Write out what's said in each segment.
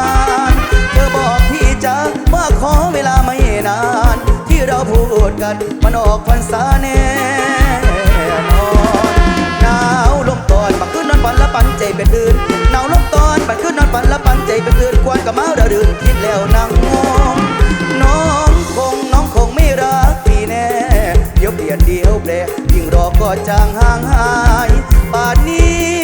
งาน เธอบอกพี่จ้าว่าขอเวลาไม่นาน ที่เราพูดกันมันออกพรรษาแน่นอนหนาวลมตอนบักขึ้นนอนฝันและปันใจเป็นอื่นหนาวลมตอนบักขึ้นนอนฝันและปันใจเป็นอื่นควรกับเมาระรื่นคิดแล้วนั่งงงน้องคงน้องคงไม่รักพี่แน่เดี๋ยวเปลี่ยนเดี๋ยวแปรยิ่งรอก็จางห่างหายป่านนี้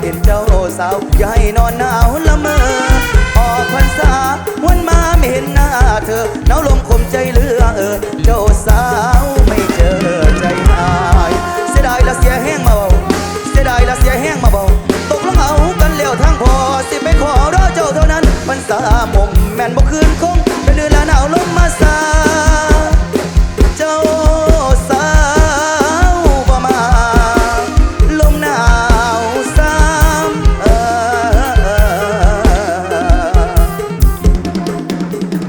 เป็นเจ้าสาวอย่าให้นอนหนาวละเมอออกพรรษาวันมาไม่เห็นหน้าเธอหนาวลมคมใจเหลือเออเจ้าสาวไม่เจอใจหายเสียดายละเสียแห้งมาเบาเสียดายละเสียแห้งมาเบาตกลงเอากันแล้วทางพอสิไปขอรอเจ้าเท่านั้นพรรษาหมมแม่นบ่คืนคงเป็นเดือนละหนาวลมมาสา